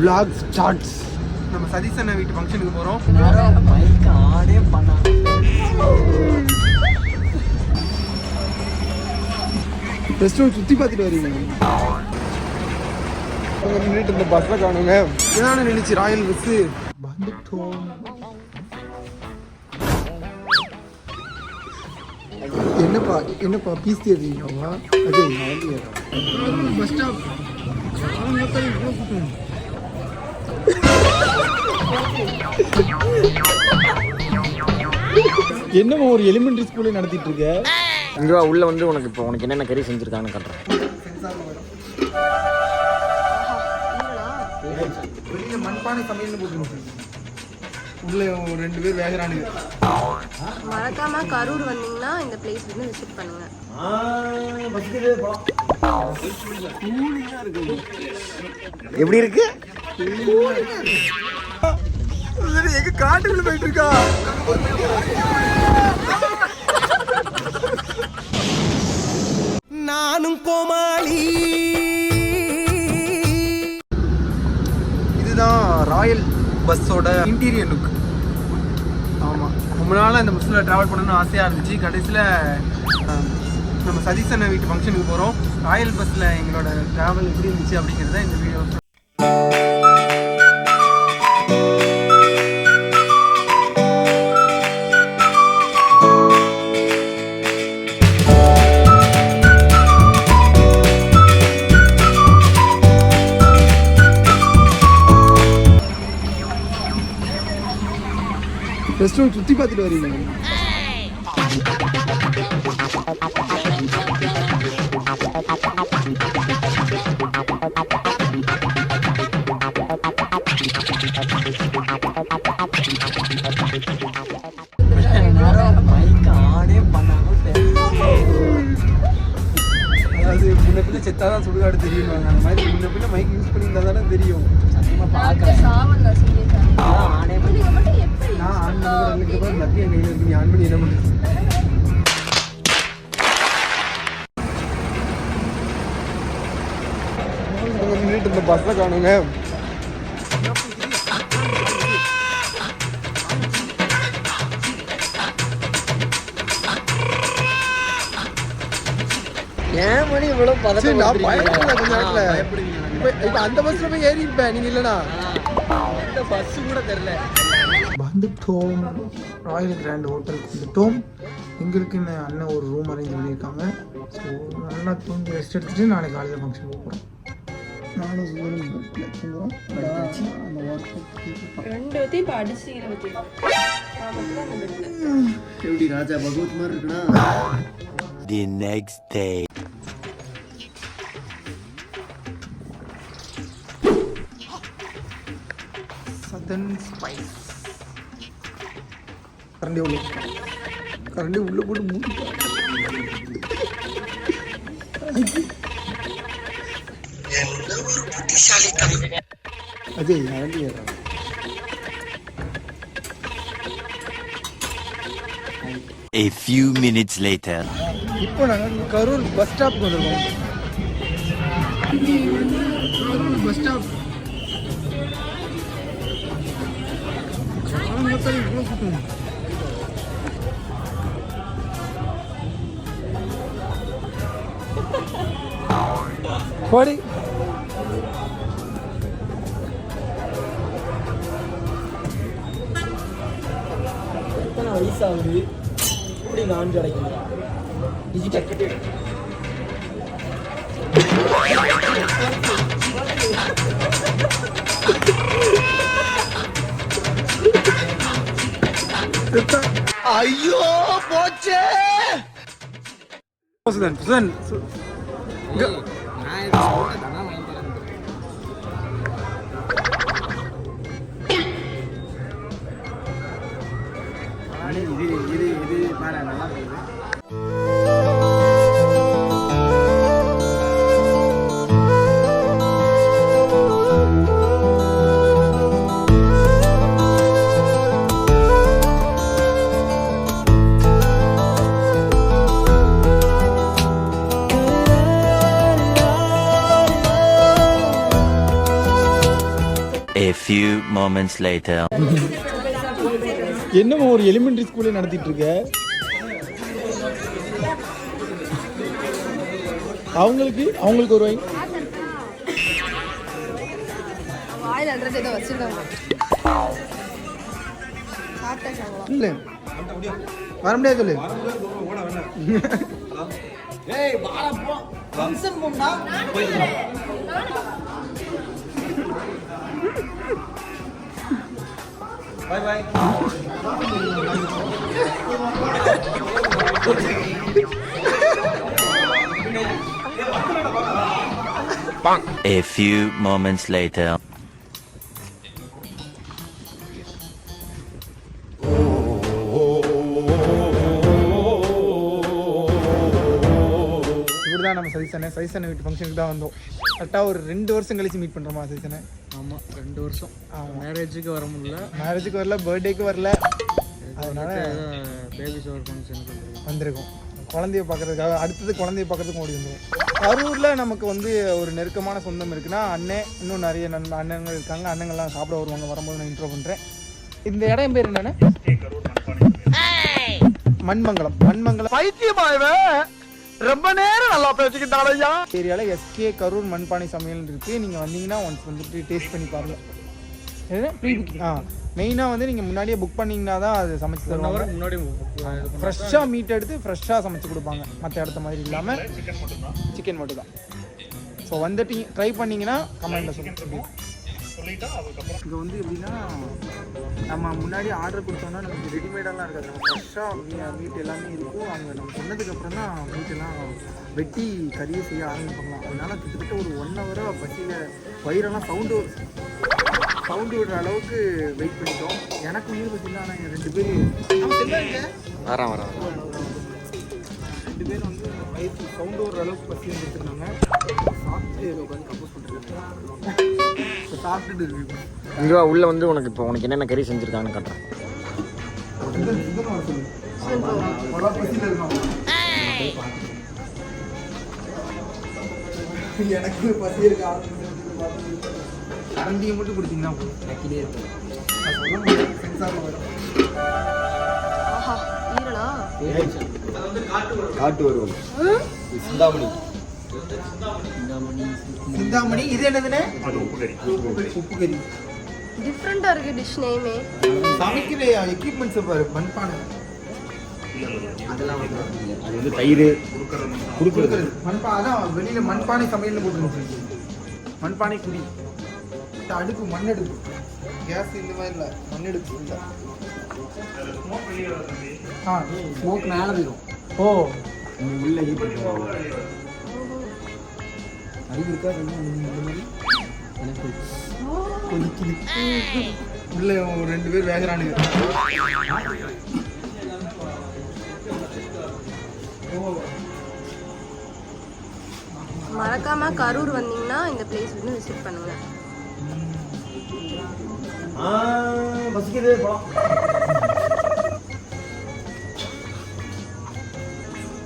vlog starts நம்ம சதீஷ் அண்ணா வீட்டு ஃபங்க்ஷனுக்கு போகிறோம் மைக் ஆனே பண்ணா ரெஸ்டாரண்ட் சுற்றி பார்த்துட்டு வரீங்க. நின்றுட்டு இருந்த பஸ்ஸில் காணுங்க இதான நினைச்சு ராயல் பஸ்ஸு வந்துட்டோம் என்னப்பா என்னப்பா பீஸ் தேடுறீங்கப்பா அது பஸ் ஸ்டாப் என்னம்மா ஒரு எலிமெண்ட்ரி ஸ்கூல்ல நடத்திட்டு இருக்க? இங்க வா உள்ள வந்து உனக்கு இப்போ உனக்கு என்னென்ன கறி செஞ்சிருக்காங்கன்னு காட்டுறேன். மண்பானை உள்ள ரெண்டு பேர் வேகறானுங்க. மறக்காம கரூர் வந்தீங்கன்னா இந்த பிளேஸ் வந்து விசிட் பண்ணுங்க. எப்படி இருக்கு? எங்க காட்டுக்குள்ள போயிட்டு இருக்கா நானும் கோமாளி. இதுதான் ராயல் பஸ்ஸோட இன்டீரியர் லுக் ஆமாம் ரொம்ப நாளாக இந்த பஸ்ஸில் ட்ராவல் பண்ணணும்னு ஆசையாக இருந்துச்சு. கடைசியில் நம்ம சதீஷ் வீட்டு ஃபங்க்ஷனுக்கு போகிறோம் ராயல் பஸ்ஸில் எங்களோட ட்ராவல் எப்படி இருந்துச்சு அப்படிங்கிறத இந்த வீடியோ ரெஸ்டாரண்ட் சுற்றி பார்த்துட்டு வரீங்க. செத்தாதான் சுடுகாடு தெரியும்? அந்த மாதிரி முன்ன பின்ன மைக் யூஸ் பண்ணியிருந்தா தானே தெரியும். சத்தியமா பாக்குறேன் சாவன் தான் சீரியஸா ஆனே பண்ணி லத்தி என் கையில் இருக்கு நீ ஆன் பண்ணி என்ன பண்ணுறது பஸ்ஸை காணுங்க. ஏன் மணி இவ்வளவு பதட்டம் நான் கொஞ்ச நேரத்துல. இப்போ அந்த பஸ்ஸில் போய் ஏறி இருப்பேன் நீங்கள் இல்லைனா இந்த பஸ் கூட தெரியல. வந்துட்டோம். ராயல் கிராண்ட் ஹோட்டலுக்கு வந்துட்டோம். எங்களுக்கு இந்த அண்ணன் ஒரு ரூம் அரேஞ்ச் பண்ணியிருக்காங்க. ஸோ நல்லா தூங்கி ரெஸ்ட் எடுத்துட்டு நாளைக்கு காலையில் ஃபங்க்ஷன் போகிறோம் நானும் தூங்குறோம். அந்த ஒர்க் எப்படி ராஜா பகவத் மாதிரி இருக்குன்னா The next day. Southern spice கரண்டி உள்ள கரண்டி உள்ள போட்டு மூடி அஜய் கரண்டி ஏறான் A few minutes later. இப்போ நாங்கள் கரூர் பஸ் ஸ்டாப்க்கு வந்திருக்கோம் கரூர் பஸ் ஸ்டாப் இவ்வளோ கூட்டம் போடி எத்தனை வயசாகுது இப்படி நான் கிடைக்கிறேன் டிஜிட்டல் ஐயோ போச்சே. சுதன் சுதன். இது இது இது மேல நல்லா இருக்குது moments later. என்னமோ ஒரு எலிமெண்டரி ஸ்கூலே நடத்திட்டு இருக்க? அவங்களுக்கு அவங்களுக்கு ஒரு வாங்கி வாயில் அல்றது ஏதோ வச்சிருக்காங்க சாப்பிட்டா சாப்பிடலாம் இல்லை வர முடியாது சொல்லு A few moments later. தான் நம்ம சதீசனை. சதீசனை வீட்டு ஃபங்க்ஷனுக்கு தான் வந்தோம். கரெக்டாக ஒரு ரெண்டு வருஷம் கழிச்சு மீட் பண்ணுறோமா சதீசனை? ஆமாம் ரெண்டு வருஷம். மேரேஜுக்கு வர முடியல. மேரேஜுக்கு வரல பர்த்டேக்கு வரல. அதனால பேபி ஷவர் ஃபங்க்ஷனுக்கு வந்திருக்கோம். குழந்தைய பார்க்கறதுக்காக அடுத்தது குழந்தைய பார்க்கறதுக்கு ஓடி வந்துடும் கரூரில் நமக்கு வந்து ஒரு நெருக்கமான சொந்தம் இருக்குன்னா அண்ணன் இன்னும் நிறைய நண்ப அண்ணங்கள் இருக்காங்க. அண்ணங்கள்லாம் சாப்பிட வருவாங்க. வரும்போது நான் இன்ட்ரோ பண்ணுறேன் இந்த இடம் பேர் என்னன்னு? மண்மங்கலம். மண்மங்கலம். ரொம்ப நேரம் நல்லா பேசிக்கிட்டாலையா ஏரியாவில் எஸ்கே கரூர் மண்பானை சமையல் இருக்குது நீங்கள் வந்தீங்கன்னா ஒன்ஸ் வந்துட்டு டேஸ்ட் பண்ணி பாருங்க. ப்ரீ புக்கிங் ஆ மெயினாக வந்து நீங்கள் முன்னாடியே புக் பண்ணீங்கன்னா தான் அது சமைச்சு தருவாங்க. முன்னாடி ஃப்ரெஷ்ஷாக மீட் எடுத்து ஃப்ரெஷ்ஷாக சமைச்சு கொடுப்பாங்க. மற்ற இடத்த மாதிரி இல்லாமல் சிக்கன் மட்டும் தான் ஸோ வந்துட்டு ட்ரை பண்ணீங்கன்னா கமெண்ட்டில் சொல்லுங்கள் இங்கே வந்து எப்படின்னா நம்ம முன்னாடி ஆர்டர் கொடுத்தோம்னா நமக்கு ரெடிமேடெல்லாம் இருக்காது. நம்ம ஃப்ரெஷ்ஷாக மீட் எல்லாமே இருக்கும். அவங்க நம்ம சொன்னதுக்கப்புறம் தான் மீட் எல்லாம் வெட்டி கறியை செய்ய ஆரம்பிப்பாங்களாம். அதனால கிட்டத்தட்ட ஒரு ஒன் ஹவராக பசியில் வயிறெல்லாம் சவுண்டு சவுண்டு விடுற அளவுக்கு வெயிட் பண்ணிட்டோம். எனக்கு உயிர் பசி இல்லை ஆனால் ரெண்டு பேர்? வரேன் வரேன் ரெண்டு பேரும் வந்து வயிற்று சவுண்டு வர அளவுக்கு பசி வந்துருந்தாங்க சாப்பிட்டு உட்காந்து கம்போஸ் பண்ணிருக்காங்க சாப்பிட்டுட்டு இருக்கு. இங்கே உள்ள வந்து உனக்கு இப்போ உனக்கு என்னென்ன கறி செஞ்சுருக்காங்கன்னு காட்டுறேன். எனக்கு பசி இருக்கு? கரண்டியை மட்டும் கொடுத்தீங்கன்னா போதும். நக்கிலே இருக்கும் சென்சாரில் வரும் ஆஹா ஈரலா? சிந்தாமணி இது என்னதுன்னு உப்பு கறி டிஃப்ரெண்ட்டாக இருக்குது டிஷ் நேமே சமைக்கிற எக்யூப்மெண்ட்ஸ் பாரு மண்பானை. அது வந்து தயிர். கொடுக்குறது. மண்பா அதான் வெளியில மண்பானை சமையல்னு போட்டுருந்துச்சு மண்பானை குடி. அடுப்பு மண் அடுப்பு கேஸ் இந்த மாதிரி இல்லை. மண் அடுப்பு இல்லை ஆ ஸ்மோக் மேலே போயிடும் ஓ. உள்ள அறிவு இருக்கா இந்த மாதிரி? எனக்கு கொதிக்குது. உள்ள ஒரு ரெண்டு பேர் வேகிறானுங்க. மறக்காம கரூர் வந்தீங்கன்னா இந்த பிளேஸ் வந்து விசிட் பண்ணுங்க. பசிக்குது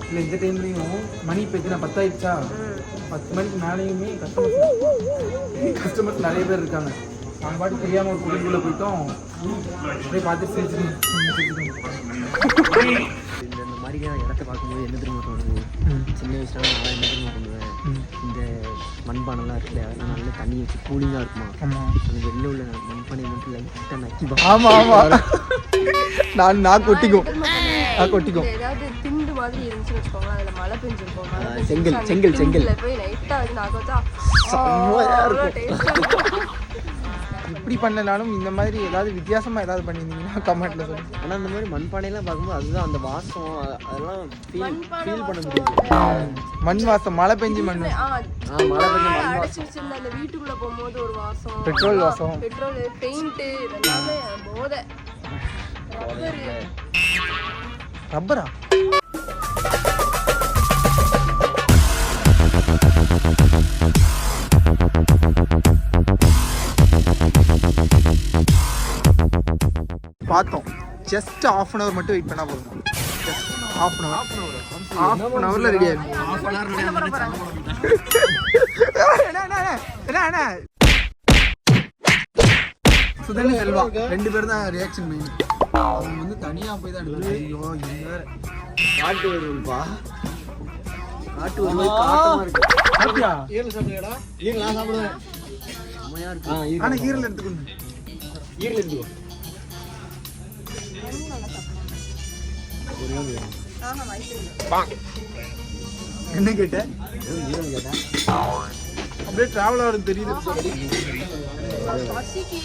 இல்லை இந்த டைம்லையும் மணி இப்போ எத்தனை? பத்தாயிடுச்சா? பத்து மணிக்கு மேலேயுமே கஸ்டமர்ஸ் கஸ்டமர்ஸ் நிறைய பேர் இருக்காங்க. நாங்கள் பாட்டு தெரியாமல் ஒரு குடிக்குள்ளே போயிட்டோம். அப்படியே பார்த்து சிரிச்சு இந்த மாதிரியான இடத்த பார்க்கும்போது என்ன தெரியுமா தோணுது? சின்ன வயசுல நான் என்ன தெரியுமா பண்ணுவேன்? இந்த மண்பானைலாம் இருக்குல்ல அதெல்லாம் நல்ல தண்ணி வச்சு கூலிங்காக இருக்குமா? ஆமாம் அந்த வெளில உள்ள மண்பானையை மட்டும் லைட்டாக நக்கி பா ஆமாம் ஆமாம் நான் நான் கொட்டிக்கும். நான் கொட்டிக்கும். மாதிரி இருந்துச்சுன்னு வச்சுக்கோங்களேன் அதுல மழை பெஞ்சிருக்கும் மழை. செங்கல், செங்கல், செங்கல். திண்டுல போய் லைட்டா வச்சு நாக்க வச்சா செம்மையா அவ்வளோ இருக்கும். taste ஆ இருக்கும். இப்படி பண்ணனாலும் இந்த மாதிரி ஏதாவது வித்தியாசமாக ஏதாவது பண்ணியிருந்தீங்கன்னா கமெண்ட்டில் சொல்லுங்கள் ஆனால் அந்த மாதிரி மண்பானையெல்லாம் பார்க்கும்போது அதுதான் அந்த வாசம் அ- அதெல்லாம் ஃபீல் மண்பானை ஃபீல் பண்ண முடியுது மண் வாசம் மழை பெஞ்சு மண் ஆ, ஆ மழை பெஞ்ச மண் வாசம் அடைச்சு வச்சிருந்த அந்த வீட்டுக்குள்ள போகும்போது ஒரு வாசம் பெட்ரோல் வாசம். பெட்ரோல் பெயிண்ட் எல்லாமே போதை ரப்பரு ரப்பரா பார்த்தோம். ஜஸ்ட் ஆஃப் அன் ஹவர் மட்டும் வெயிட் பண்ணால் போதும். Just half an hour half an ஹவரில் ரெடி என்ன சுதன் செல்வா ரெண்டு பேரும் தான் ரியாக்ஷன் மெயின் அவங்க வந்து தனியா போய் தான் எடுத்தாங்க. ஐயோ இது வேற. காட்டு வருவல்பா காட்டு வருவல் காட்டமா இருக்கு. சாப்பிட்டியா? ஈரல் சாப்பிடுறா ஈரல் நான் சாப்பிடுவேன். செம்மையா இருக்கு. ஆனா ஈரல் எடுத்துக்கணும் ஈரல் எடுத்துக்கோ. என்ன கேட்ட ஈரல் கேட்டா? அப்படியே டிராவல் ஆகிறது தெரியுது.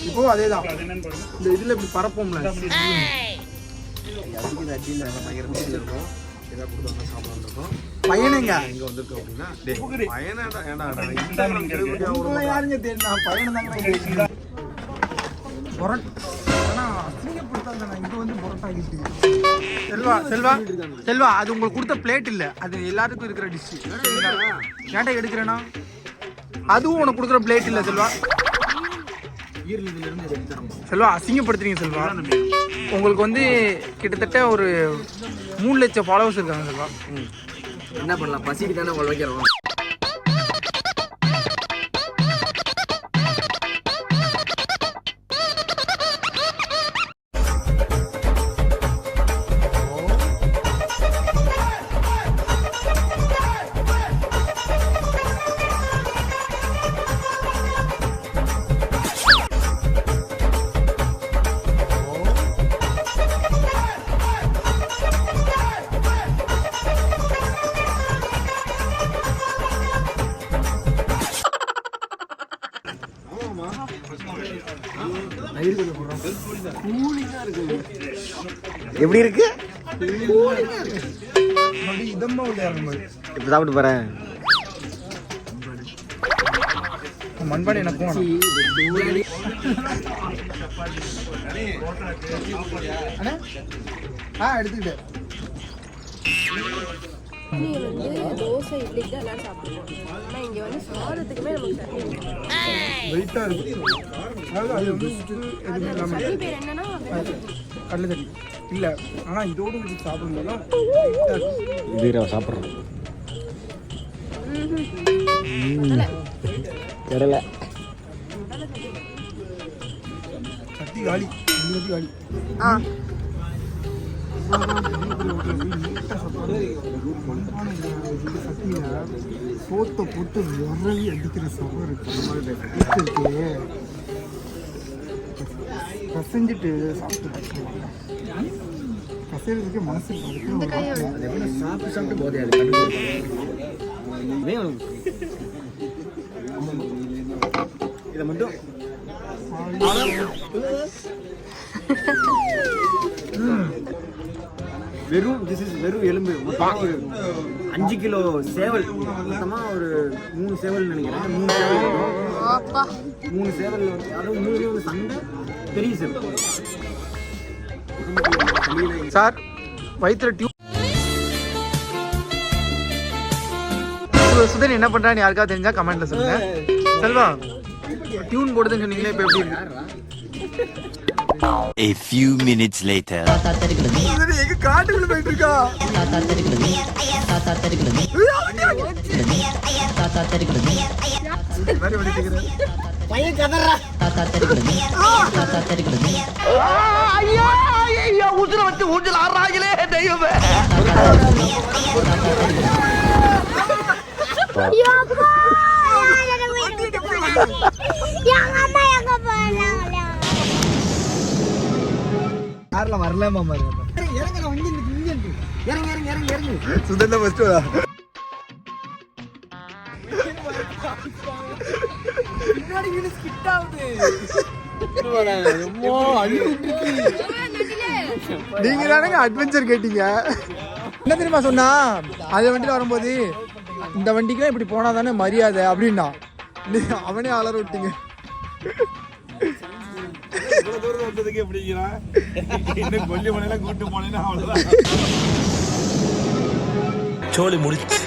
இப்போ அதேதான். இந்த இதுல இப்படி பரப்போம்ல. அதுக்கு அடியில் பயங்கர இருக்கும் ஏதாவது கொடுத்தாங்க சாப்பிடலாம் இருக்கும் பையனுங்க. இங்கே வந்திருக்கோம் அப்படின்னா பையனடா உங்களை யாருங்க தேடினா? பையனை தாங்க பொரட் ஆனா அசிங்கப்படுத்தாங்க நான் இங்க வந்து பொரட்டாகிட்டு செல்வா செல்வா செல்வா அது உங்களுக்கு கொடுத்த பிளேட் இல்ல. அது எல்லாத்துக்கும் இருக்கிற டிஷ் ஏன்டா எடுக்கிறேனா? அதுவும் உனக்கு கொடுக்குற பிளேட் இல்ல செல்வா. செல்வா அசிங்கப்படுத்துறீங்க செல்வா. உங்களுக்கு வந்து கிட்டத்தட்ட ஒரு மூணு லட்சம் ஃபாலோவர்ஸ் இருக்காங்க செல்வா. என்ன பண்ணலாம்? பசிக்கு தானே உங்களை வைக்கிறோம். எப்படி இருக்கு இப்போ சாப்பிட்டு போகிறேன் மண்பாடு எனக்கும்? ஆ வந்து தோசை இட்லிக்கு தான் எல்லாம் சாப்பிடுவோம் ஆனால் இங்கே வந்து சாதத்துக்குமே நமக்கு சட்னி இருக்கும். வெயிட்டாக இருக்கு அதாவது அது வந்து இது எதுவுமே இல்லாமல் சட்னி பேர் என்னன்னா வெள்ளை சட்னி. இல்லை ஆனால் இதோடு இது சாப்பிடும்போது இது சாப்பிட்றோம் கடலை. சட்டி காலி சட்டி காலி. ஆ. சோத்தை போட்டு விரவி அடிக்கிற சவம் இருக்கு. இருக்கு கசஞ்சிட்டு சாப்பிட்டு கசைறதுக்கு மனசு சாப்பிட்டு சாப்பிட்டு போதையாது இதை மட்டும். வெறும் திஸ் இஸ் வெறும் எலும்பு. ஒரு அஞ்சு கிலோ சேவல். மொத்தமா ஒரு மூணு சேவல் நினைக்கிறேன். மூணு சேவல். மூணு சேவல் அதுவும் மூணு சண்டை. பெரிய சேவல் சார் வயிற்றுல டியூப் சுதன் என்ன பண்றான்னு யாருக்காவது தெரிஞ்சா கமெண்ட்ல சொல்லுங்க செல்வா டியூன் போடுதுன்னு சொன்னீங்களே இப்போ எப்படி இருக்கு A few minutes later. எங்க காட்டுக்குள்ள போயிட்டு இருக்கா மாதிரி ஓடிட்டு யாரில் வரலாமா மாதிரி இறங்க வண்டி இருக்கு இங்கே இருக்கு இறங்க இறங்க இறங்க இறங்க. சுதன் தான் ஃபர்ஸ்ட் நீங்க தானங்க அட்வென்ச்சர் கேட்டீங்க. என்ன தெரியுமா சொன்னா? அது வண்டியில வரும்போது இந்த வண்டிக்கு இப்படி போனா தானே மரியாதை அப்படின்னா. அவனே அலற விட்டீங்க. இவ்வளவு தூரம் வந்ததுக்கு எப்படிங்கிறான் இன்னும் கொல்லி மலையில கூட்டு போனேன்னா அவ்வளவுதான். சோலி முடிச்சு.